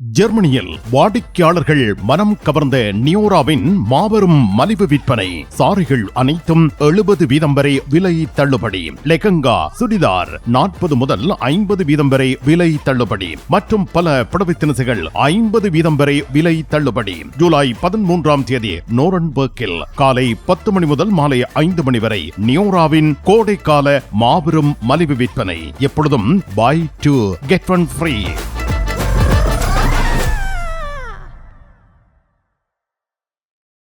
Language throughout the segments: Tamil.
ஜெர்மனியில் வாடிக்கையாளர்கள் மனம் கவர்ந்த நியோராவின் மாபெரும் மலிவு விற்பனை. சாரிகள் அனைத்தும் எழுபது வீதம் வரை விலை தள்ளுபடி. லெகங்கா சுடிதார் நாற்பது முதல் ஐம்பது வீதம் வரை விலை தள்ளுபடி. மற்றும் பல புடவை தினசுகள் ஐம்பது வீதம் வரை விலை தள்ளுபடி. ஜூலை பதிமூன்றாம் தேதி நோரன்பர்க்கில் காலை பத்து மணி முதல் மாலை ஐந்து மணி வரை நியோராவின் கோடைக்கால மாபெரும் மலிவு விற்பனை. எப்பொழுதும் buy two get one free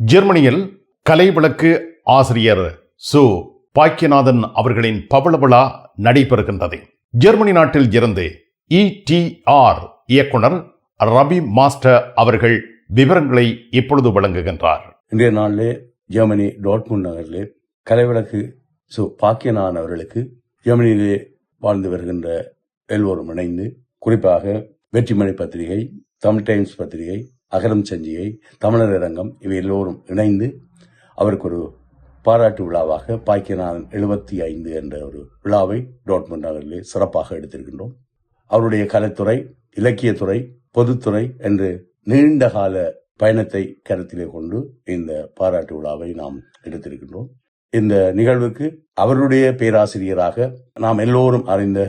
ஜெர்மனியில் கலைவிளக்கு ஆசிரியர் சு. பாக்கியநாதன் அவர்களின் பவள விழா நடைபெறுகின்றது. ஜெர்மனி நாட்டில் இருந்து இடிஆர் இயக்குனர் ரவி மாஸ்டர் அவர்கள் விவரங்களை இப்பொழுது வழங்குகின்றார். இன்றைய நாளிலே ஜெர்மனி டோட்மூன் நகரிலே கலைவிளக்கு சு. பாக்கியநாதன் அவர்களுக்கு ஜெர்மனியிலே வாழ்ந்து வருகின்ற எல்லோரும் இணைந்து குறிப்பாக வெற்றிமணி பத்திரிகை தமிழ் டைம்ஸ் பத்திரிகை அகரம் சஞ்சிகை தமிழர் அரங்கம் இவை எல்லோரும் இணைந்து அவருக்கு ஒரு பாராட்டு விழாவாக பாக்கியநாதன் எழுபத்தி ஐந்து என்ற ஒரு விழாவை டோட்மண்ட் நகரிலே சிறப்பாக எடுத்திருக்கின்றோம். அவருடைய கலைத்துறை இலக்கியத்துறை பொதுத்துறை என்று நீண்ட கால பயணத்தை கருத்திலே கொண்டு இந்த பாராட்டு விழாவை நாம் எடுத்திருக்கின்றோம். இந்த நிகழ்வுக்கு அவருடைய பேராசிரியராக நாம் எல்லோரும் அறிந்த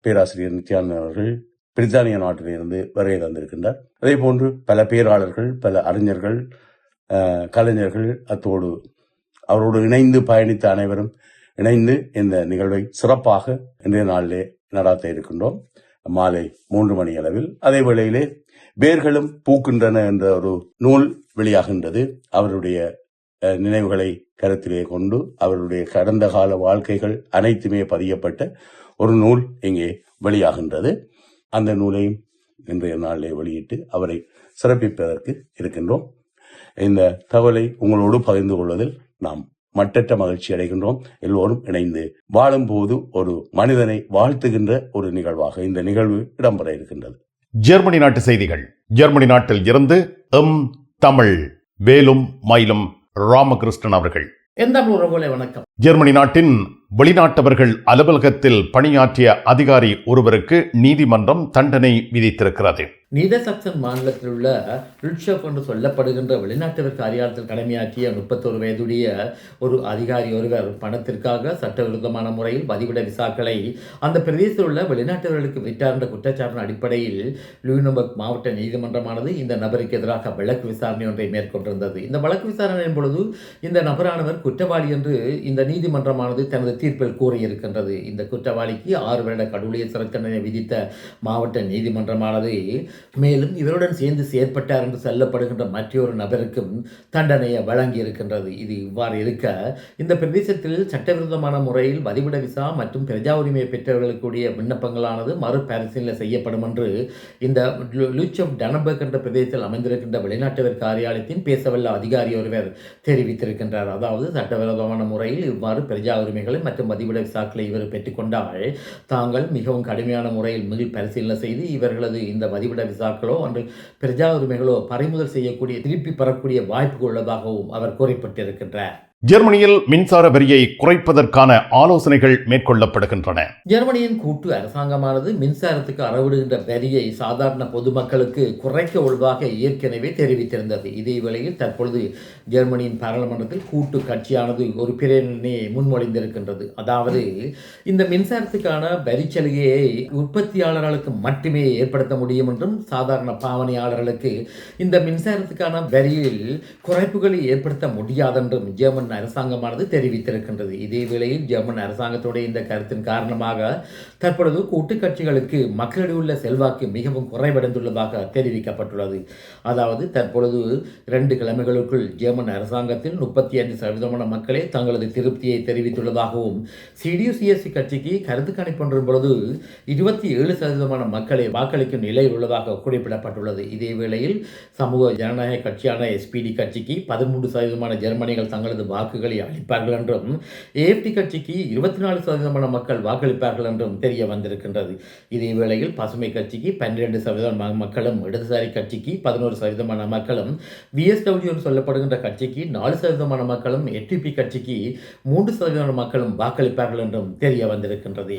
பேராசிரியர் நித்யானந்தன் அவர்கள் பிரித்தானிய நாட்டிலிருந்து வருகை தந்திருக்கின்றார். அதே போன்று பல பேராளர்கள் பல அறிஞர்கள் கலைஞர்கள் அத்தோடு அவரோடு இணைந்து பயணித்த அனைவரும் இணைந்து இந்த நிகழ்வை சிறப்பாக இன்றைய நாளிலே நடாத்த இருக்கின்றோம். மாலை மூன்று மணி அளவில். அதே வேளையிலே வேர்களும் பூக்கின்றன என்ற ஒரு நூல் வெளியாகின்றது. அவருடைய நினைவுகளை கருத்திலே கொண்டு அவருடைய கடந்த கால வாழ்க்கைகள் அனைத்துமே பதியப்பட்ட ஒரு நூல் இங்கே வெளியாகின்றது. அந்த நூலையும் இன்றைய நாளிலே வெளியிட்டு அவரை சிறப்பிப்பதற்கு இருக்கின்றோம். இந்த தகவலை உங்களோடு பகிர்ந்து கொள்வதில் நாம் மட்டற்ற மகிழ்ச்சி அடைகின்றோம். எல்லோரும் இணைந்து வாழும்போது ஒரு மனிதனை வாழ்த்துகின்ற ஒரு நிகழ்வாக இந்த நிகழ்வு இடம்பெற இருக்கின்றது. ஜெர்மனி நாட்டு செய்திகள். ஜெர்மனி நாட்டில் இருந்து எம். தமிழ் வேலும் மயிலும் ராமகிருஷ்ணன் அவர்கள். எந்த உறவுகளை வணக்கம். ஜெர்மனி நாட்டின் வெளிநாட்டவர்கள் அலுவலகத்தில் பணியாற்றிய அதிகாரி ஒருவருக்கு நீதிமன்றம் தண்டனை விதித்திருக்கிறது. நீதசக்சன் மாநிலத்தில் உள்ள ருட்ஷப் என்று சொல்லப்படுகின்ற வெளிநாட்டவர் காரியாலயத்தில் கடமையாற்றிய முப்பத்தொரு வயதுடைய ஒரு அதிகாரி ஒருவர் பணத்திற்காக சட்டவிரோதமான முறையில் பதிவிட விசாக்களை அந்த பிரதேசத்தில் உள்ள வெளிநாட்டவர்களுக்கு விற்றார் என்ற குற்றச்சாட்டின் அடிப்படையில் லூனபர்க் மாவட்ட நீதிமன்றமானது இந்த நபருக்கு எதிராக வழக்கு விசாரணை ஒன்றை மேற்கொண்டிருந்தது. இந்த வழக்கு விசாரணையின் பொழுது இந்த நபரானவர் குற்றவாளி என்று இந்த நீதிமன்றமானது தனது தீர்ப்பில் கூறியிருக்கின்றது. இந்த குற்றவாளிக்கு ஆறு வருட கடவுளிய சிறை தண்டனை விதித்த மாவட்ட நீதிமன்றமானது மேலும் இவருடன் சேர்ந்து செயற்பட்டார் என்று சொல்லப்படுகின்ற மற்றொரு நபருக்கும் தண்டனையை வழங்கி இருக்கின்றது இது இவ்வாறு இருக்க இந்த பிரதேசத்தில் சட்டவிரோதமான முறையில் வதிவிட விசா மற்றும் பிரஜா உரிமையை பெற்றவர்களுக்குரிய விண்ணப்பங்களானது மறுபரிசீலனை செய்யப்படும் என்று இந்த லூச் ஆஃப் டனபர்க் என்ற பிரதேசத்தில் அமைந்திருக்கின்ற வெளிநாட்டவர் காரியாலயத்தின் பேசவல்ல அதிகாரி ஒருவர் தெரிவித்திருக்கின்றார். அதாவது சட்டவிரோதமான முறையில் இவ்வாறு பிரஜா உரிமைகளை மற்றும் மதிவிட விசாக்களை இவர் பெற்றுக்கொண்டால் தாங்கள் மிகவும் கடுமையான முறையில் மீள் பரிசீலனை செய்து இவர்களது இந்த மதிவிட விசாக்களோ அன்று பிரஜா உரிமைகளோ பறிமுதல் செய்யக்கூடிய திருப்பி பெறக்கூடிய வாய்ப்பு உள்ளதாகவும் அவர் கூறப்பட்டிருக்கின்றார். ஜெர்மனியில் மின்சார வரியை குறைப்பதற்கான ஆலோசனைகள் மேற்கொள்ளப்படுகின்றன. ஜெர்மனியின் கூட்டு அரசாங்கமானது மின்சாரத்துக்கு அறவிடுகின்ற வரியை சாதாரண பொதுமக்களுக்கு குறைக்க உள்ளதாக ஏற்கனவே தெரிவித்திருந்தது. இதே வேளையில் தற்பொழுது ஜெர்மனியின் பாராளுமன்றத்தில் கூட்டு கட்சியானது ஒரு பிரேரணையை முன்மொழிந்திருக்கின்றது. அதாவது இந்த மின்சாரத்துக்கான வரி சலுகையை உற்பத்தியாளர்களுக்கு மட்டுமே ஏற்படுத்த முடியும் என்றும் சாதாரண பாவனையாளர்களுக்கு இந்த மின்சாரத்துக்கான வரியில் குறைப்புகளை ஏற்படுத்த முடியாதென்றும் ஜெர்மன் ஜெர்மன் அரசாங்கமானது தெரிவித்திருக்கின்றது. இதே வேளையில் ஜெர்மன் அரசாங்கத்துடைய இந்த கருத்தின் காரணமாக தற்பொழுது கூட்டு கட்சிகளுக்கு மக்களிடையே உள்ள செல்வாக்கு மிகவும் குறைவடைந்துள்ளதாக தெரிவிக்கப்பட்டுள்ளது. அதாவது தற்பொழுது இரண்டு கிழமைகளுக்குள் ஜெர்மன் அரசாங்கத்தில் முப்பத்தி ஐந்து சதவீதமான மக்களே தங்களது திருப்தியை தெரிவித்துள்ளதாகவும் சிடியுசிஎஸ்சி கட்சிக்கு கருத்து கணிப்பொன்றின் பொழுது இருபத்தி ஏழு சதவீதமான மக்களை வாக்களிக்கும் நிலையில் உள்ளதாக குறிப்பிடப்பட்டுள்ளது. இதே வேளையில் சமூக ஜனநாயக கட்சியான எஸ்பிடி கட்சிக்கு பதிமூன்று சதவீதமான ஜெர்மனிகள் தங்களது வாக்கு வாக்குகளை அளிப்பார்கள் என்றும் ஏபி கட்சிக்கு இருபத்தி நாலு சதவீதமான மக்கள் வாக்களிப்பார்கள் என்றும் தெரிய வந்திருக்கின்றது. இதே வேளையில் பசுமை கட்சிக்கு பன்னிரண்டு சதவீதம் மக்களும் இடதுசாரி கட்சிக்கு பதினோரு சதவீதமான மக்களும் விஎஸ்டபிள்யூ சொல்லப்படுகின்ற கட்சிக்கு நாலு சதவீதமான மக்களும் எட்டிபி கட்சிக்கு மூன்று சதவீதமான மக்களும் வாக்களிப்பார்கள் என்றும் தெரிய வந்திருக்கின்றது.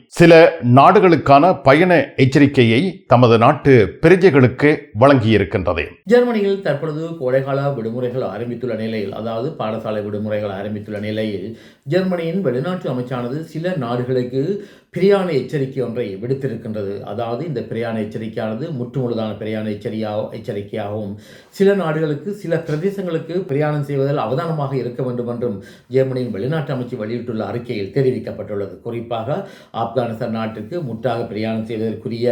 சில நாடுகளுக்கான பயண எச்சரிக்கையை தமது நாட்டு பிரஜைகளுக்கு வழங்கியிருக்கின்றது. ஜெர்மனியில் தற்பொழுது கோடைகால விடுமுறைகள் ஆரம்பித்துள்ள நிலையில் அதாவது பாடசாலை விடுமுறைகள் ஆரம்பித்துள்ள நிலையில் ஜெர்மனியின் வெளிநாட்டு அமைச்சானது சில நாடுகளுக்கு பிரியாண எச்சரிக்கை ஒன்றை விடுத்திருக்கின்றது. அதாவது இந்த பிரியாண எச்சரிக்கையானது முற்றுமுழுதான பிரியாண எச்சரிக்கையாக எச்சரிக்கையாகவும் சில நாடுகளுக்கு சில பிரதேசங்களுக்கு பிரயாணம் செய்வதில் அவதானமாக இருக்க வேண்டும் என்றும் ஜெர்மனியின் வெளிநாட்டு அமைச்சு வெளியிட்டுள்ள அறிக்கையில் தெரிவிக்கப்பட்டுள்ளது. குறிப்பாக ஆப்கானிஸ்தான் நாட்டுக்கு முற்றாக பிரயாணம் செய்வதற்குரிய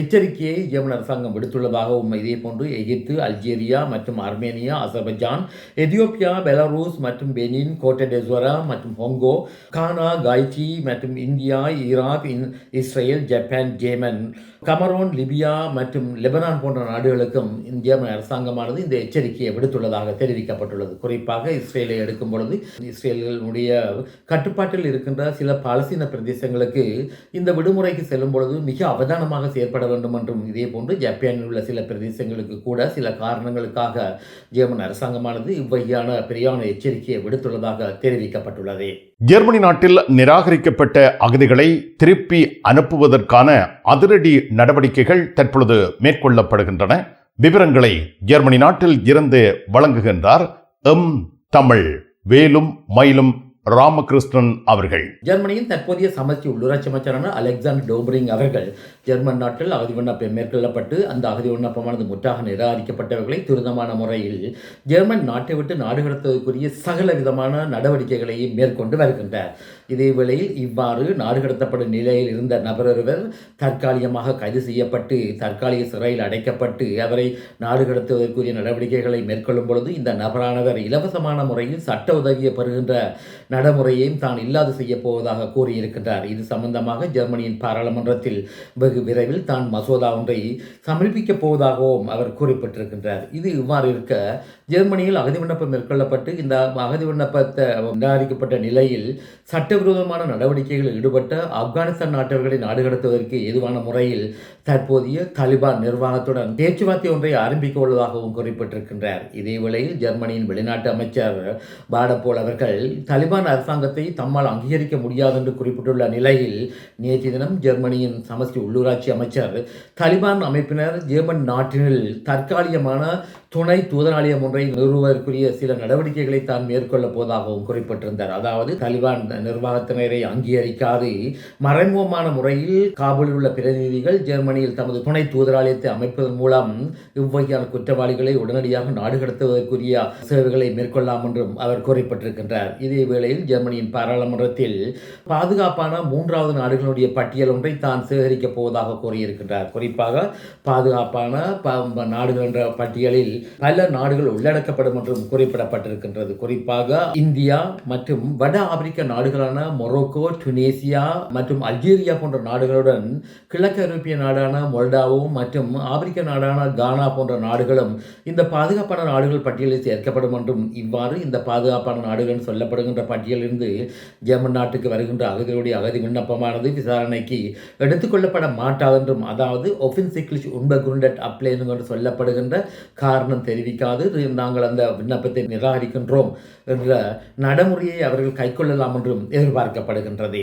எச்சரிக்கையை ஜெர்மன் அரசாங்கம் விடுத்துள்ளதாகவும் இதே போன்று எகிப்து அல்ஜீரியா மற்றும் அர்மேனியா அசர்பைஜான் எதியோப்பியா பெலாரூஸ் மற்றும் பெனின் கோட்டடெஸ்வரா மற்றும் ஹொங்கோ கானா காய்ச்சி மற்றும் இந்தியா ஈராக் இன் இஸ்ரேல் ஜப்பான் ஜேமன் கமரோன் லிபியா மற்றும் லெபனான் போன்ற நாடுகளுக்கும் ஜெர்மன் அரசாங்கமானது இந்த எச்சரிக்கையை விடுத்துள்ளதாக தெரிவிக்கப்பட்டுள்ளது. குறிப்பாக இஸ்ரேலை எடுக்கும் பொழுது இஸ்ரேலினுடைய கட்டுப்பாட்டில் இருக்கின்ற சில பாலஸ்தீன பிரதேசங்களுக்கு இந்த விடுமுறைக்கு செல்லும் பொழுது மிக அவதானமாக செயற்பட வேண்டும் என்றும் இதே போன்று ஜப்பானில் உள்ள சில பிரதேசங்களுக்கு கூட சில காரணங்களுக்காக ஜெர்மன் அரசாங்கமானது இவ்வகையான பிரியான எச்சரிக்கையை விடுத்துள்ளதாக தெரிவிக்கப்பட்டுள்ளது. ஜெர்மனி நாட்டில் நிராகரிக்கப்பட்ட அகதிகளை திருப்பி அனுப்புவதற்கான அதிரடி நடவடிக்கைகள் தற்பொழுது மேற்கொள்ளப்படுகின்றன. விவரங்களை ஜெர்மனி நாட்டில் இருந்து வழங்குகின்றார் எம் தமிழ். வேலும் மயிலும் ராமகிருஷ்ணன் அவர்கள். ஜெர்மனியின் தற்போதைய சமஸ்தி உள்ளூராட்சி அமைச்சரான அலெக்சாண்டர் டோபரிங் அவர்கள் ஜெர்மன் நாட்டில் அகதி விண்ணப்பம் மேற்கொள்ளப்பட்டு அந்த அகதி விண்ணப்பமானது முற்றாக நிராகரிக்கப்பட்டவர்களை துரிதமான முறையில் ஜெர்மன் நாட்டை விட்டு நாடு கடத்துவதற்குரிய சகல விதமான நடவடிக்கைகளையும் மேற்கொண்டு வருகின்றார். இதேவேளையில் இவ்வாறு நாடு கடத்தப்படும் நிலையில் இருந்த நபரொருவர் தற்காலிகமாக கைது செய்யப்பட்டு தற்காலிக சிறையில் அடைக்கப்பட்டு அவரை நாடு கடத்துவதற்குரிய நடவடிக்கைகளை மேற்கொள்ளும் பொழுது இந்த நபரானவர் இலவசமான முறையில் சட்ட உதவியை பெறுகின்ற நடைமுறையையும் தான் இல்லாது செய்யப்போவதாக கூறியிருக்கின்றார். இது சம்பந்தமாக ஜெர்மனியின் பாராளுமன்றத்தில் வெகு விரைவில் தான் மசோதா ஒன்றை சமர்ப்பிக்கப் போவதாகவும் அவர் குறிப்பிட்டிருக்கின்றார். இது இவ்வாறு இருக்க ஜெர்மனியில் அகதி விண்ணப்பம் மேற்கொள்ளப்பட்டு இந்த அகதி விண்ணப்பத்தை நிராகரிக்கப்பட்ட நிலையில் சட்ட சட்டவிரோதமான நடவடிக்கைகளில் ஈடுபட்ட ஆப்கானிஸ்தான் நாட்டவர்களை நாடு கடத்துவதற்கு ஏதுவான முறையில் தற்போதைய தாலிபான் நிர்வாகத்துடன் பேச்சுவார்த்தை ஒன்றை ஆரம்பிக்க உள்ளதாகவும் குறிப்பிட்டிருக்கின்றார். இதேவேளையில் ஜெர்மனியின் வெளிநாட்டு அமைச்சர் பாடப்போல் அவர்கள் தாலிபான் அரசாங்கத்தை தம்மால் அங்கீகரிக்க முடியாது என்று குறிப்பிட்டுள்ள நிலையில் நேற்று தினம் ஜெர்மனியின் சமஸ்டி உள்ளூராட்சி அமைச்சர் தாலிபான் அமைப்பினர் ஜெர்மன் நாட்டினில் தற்காலிகமான துணை தூதராலயம் ஒன்றை நிறுவுவதற்குரிய சில நடவடிக்கைகளை தான் மேற்கொள்ளப் போவதாகவும் குறிப்பிட்டிருந்தார். அதாவது தாலிபான் நிர்வாகத்தினரை அங்கீகரிக்காது மறைமுகமான முறையில் காபூலில் உள்ள பிரதிநிதிகள் ஜெர்மனியில் தமது துணை தூதராலயத்தை அமைப்பதன் மூலம் இவ்வகையான குற்றவாளிகளை உடனடியாக நாடு கடத்துவதற்குரிய சேவைகளை மேற்கொள்ளலாம் என்றும் அவர் குறிப்பிட்டிருக்கின்றார். இதே வேளையில் ஜெர்மனியின் பாராளுமன்றத்தில் பாதுகாப்பான மூன்றாவது நாடுகளுடைய பட்டியல் ஒன்றை தான் சேகரிக்கப் போவதாக கூறியிருக்கின்றார். குறிப்பாக பாதுகாப்பான நாடுகள் என்ற பட்டியலில் பல நாடுகள் உள்ளடக்கப்படும் என்றும் குறிப்பிடப்பட்டிருக்கின்றது. குறிப்பாக இந்தியா மற்றும் வட ஆப்பிரிக்க நாடுகளான மொரோக்கோ டுனேசியா மற்றும் அல்ஜீரியா போன்ற நாடுகளுடன் கிழக்கு ஐரோப்பிய நாடான மொல்டாவும் மற்றும் ஆப்பிரிக்க நாடான கானா போன்ற நாடுகளும் இந்த பாதுகாப்பான நாடுகள் பட்டியலில் சேர்க்கப்படும் என்றும் இவ்வாறு இந்த பாதுகாப்பான நாடுகள் சொல்லப்படுகின்ற பட்டியலிருந்து ஜெர்மன் நாட்டுக்கு வருகின்ற அகதிகளுடைய அகதி விண்ணப்பமானது விசாரணைக்கு எடுத்துக்கொள்ளப்பட மாட்டாது என்றும் அதாவது ஒஃபின் சிக்லிஷ் உண்ப குருண்டட் அப்ளேனு என்று சொல்லப்படுகின்ற காரணம் தெரிவிக்காது. நாங்கள் அந்த விண்ணப்பத்தை நிராகரிக்கின்றோம் என்ற நடைமுறையை அவர்கள் கைக்கொள்ளலாம் என்றும் எதிர்பார்க்கப்படுகின்றது.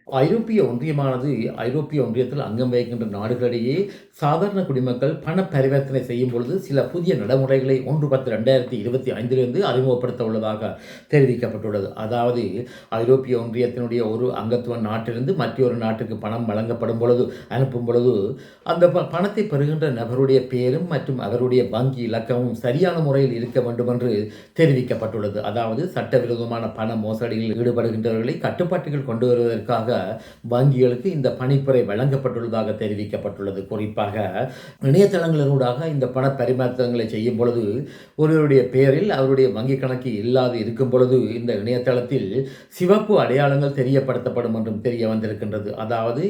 ஐரோப்பிய ஒன்றியமானது ஐரோப்பிய ஒன்றியத்தில் அங்கம் வகிக்கின்ற நாடுகளிடையே சாதாரண குடிமக்கள் பண பரிவர்த்தனை செய்யும் பொழுது சில புதிய நடைமுறைகளை ஒன்று பத்து ரெண்டாயிரத்தி இருபத்தி ஐந்திலிருந்து அறிமுகப்படுத்த உள்ளதாக தெரிவிக்கப்பட்டுள்ளது. அதாவது ஐரோப்பிய ஒன்றியத்தினுடைய ஒரு அங்கத்துவ நாட்டிலிருந்து மற்றொரு நாட்டுக்கு பணம் வழங்கப்படும் பொழுது அனுப்பும் பொழுது அந்த ப- பணத்தை பெறுகின்ற நபருடைய பெயரும் மற்றும் அவருடைய வங்கி இலக்கமும் சரியான முறையில் இருக்க வேண்டும் என்று தெரிவிக்கப்பட்டுள்ளது. அதாவது சட்டவிரோதமான பண மோசடிகளில் ஈடுபடுகின்றவர்களை கட்டுப்பாட்டுகள் கொண்டு வருவதற்காக வங்கிகளுக்கு இந்த பணிப்புரை வழங்கப்பட்டுள்ளதாக தெரிவிக்கப்பட்டுள்ளது. குறிப்பாக இணையதளங்களினூடாக இந்த பண பரிமாற்றங்களை செய்யும் பொழுது ஒருவருடைய பெயரில் அவருடைய வங்கி கணக்கு இல்லாது இருக்கும் பொழுது இந்த இணையதளத்தில் சிவப்பு அடையாளங்கள் தெரியப்படுத்தப்படும் என்றும் தெரிய வந்திருக்கின்றது. அதாவது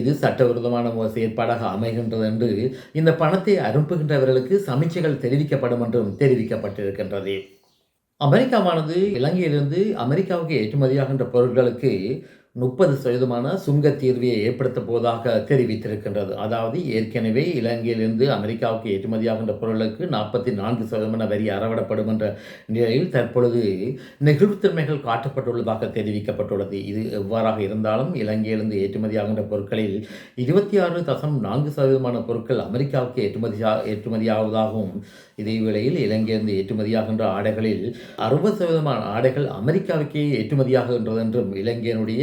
இது சட்டவிரோதமான ஒரு செயற்பாடாக அமைகின்றது என்று இந்த பணத்தை அனுப்புகின்றவர்களுக்கு சமீட்சைகள் தெரிவிக்கப்படும் என்றும் தெரிவிக்கப்பட்டிருக்கின்றது. அமெரிக்காவானது இலங்கையிலிருந்து அமெரிக்காவுக்கு ஏற்றுமதியாகின்ற பொருட்களுக்கு முப்பது சதவீதமான சுங்கத் தீர்வையை ஏற்படுத்த போவதாக தெரிவித்திருக்கின்றது. அதாவது ஏற்கனவே இலங்கையிலிருந்து அமெரிக்காவுக்கு ஏற்றுமதியாகின்ற பொருளுக்கு நாற்பத்தி நான்கு சதவீதமான வரி அறவிடப்படும் என்ற நிலையில் தற்பொழுது நெகிழ்வுத்தன்மைகள் காட்டப்பட்டுள்ளதாக தெரிவிக்கப்பட்டுள்ளது. இது எவ்வாறாக இருந்தாலும் இலங்கையிலிருந்து ஏற்றுமதியாகின்ற பொருட்களில் இருபத்தி ஆறு தசம் நான்கு சதவீதமான பொருட்கள் அமெரிக்காவுக்கு ஏற்றுமதி ஏற்றுமதியாவதாகவும் இதே வேளையில் இலங்கையிலிருந்து ஏற்றுமதியாகின்ற ஆடைகளில் அறுபது சதவீதமான ஆடைகள் அமெரிக்காவுக்கே ஏற்றுமதியாகின்றது என்றும் இலங்கையினுடைய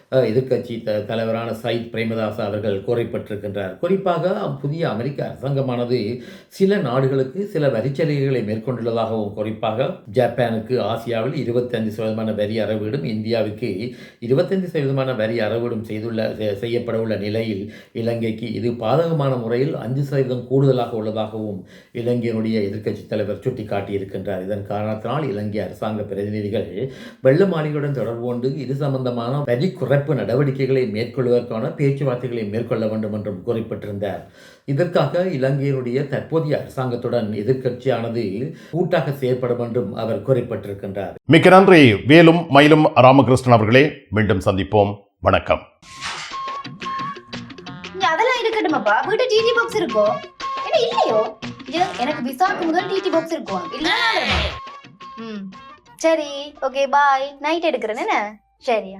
எதிர்க்கட்சி த தலைவரான சயித் பிரேமதாஸ் அவர்கள் கூறப்பட்டிருக்கின்றார். குறிப்பாக புதிய அமெரிக்க அரசாங்கமானது சில நாடுகளுக்கு சில வரிச்சலுகைகளை மேற்கொண்டுள்ளதாகவும் குறிப்பாக ஜப்பானுக்கு ஆசியாவில் இருபத்தஞ்சு சதவீதமான வரி அறவீடும் இந்தியாவுக்கு இருபத்தஞ்சு சதவீதமான வரி அறவீடும் செய்துள்ள செ- செய்யப்பட உள்ள நிலையில் இலங்கைக்கு இது பாதகமான முறையில் அஞ்சு சதவீதம் கூடுதலாக உள்ளதாகவும் இலங்கையினுடைய எதிர்க்கட்சி தலைவர் சுட்டிக்காட்டியிருக்கின்றார். இதன் காரணத்தினால் இலங்கை அரசாங்க பிரதிநிதிகள் வெள்ள மாளிகையுடன் தொடர்பு கொண்டு இது சம்பந்தமான வரி குறை குறைப்பு நடவடிக்கைகளை மேற்கொள்வதற்கான பேச்சுவார்த்தைகளை மேற்கொள்ள வேண்டும் என்றும் குறிப்பிட்டிருந்தார். இதற்காக இலங்கையினுடைய தற்போதைய அரசாங்கத்துடன் எதிர்க்கட்சியானது கூட்டாக செயற்படும் என்றும் அவர் குறிப்பிட்டிருக்கின்றார். மிக்க நன்றி. வேலும் மயிலும் ராமகிருஷ்ணன் அவர்களே மீண்டும் சந்திப்போம். வணக்கம். அதெல்லாம் இருக்கட்டுமாப்பா. வீட்டு டிடி பாக்ஸ் இருக்கோ? என்ன இல்லையோ? எனக்கு விசாக்கு முதல் டிடி பாக்ஸ் இருக்கும் இல்ல ம். சரி ஓகே பாய் நைட் எடுக்கிறேன் என்ன? சரியா.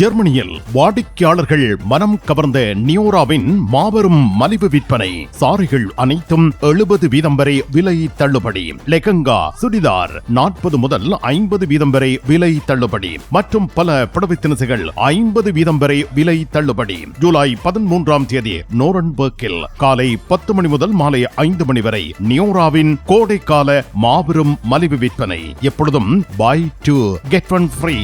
ஜெர்மனியில் வாடிக்கையாளர்கள் மனம் கவர்ந்த நியோராவின் மாபெரும் மலிவு விற்பனை. சாரிகள் அனைத்தும் எழுபது வீதம் வரை விலை தள்ளுபடி. லெகங்கா சுடிதார் நாற்பது முதல் ஐம்பது வீதம் வரை விலை தள்ளுபடி. மற்றும் பல புடவை தினசுகள் ஐம்பது வீதம் வரை விலை தள்ளுபடி. ஜூலை பதிமூன்றாம் தேதி நோரன்பர்க்கில் காலை பத்து மணி முதல் மாலை ஐந்து மணி வரை நியோராவின் கோடைக்கால மாபெரும் மலிவு விற்பனை. எப்பொழுதும் buy two get one free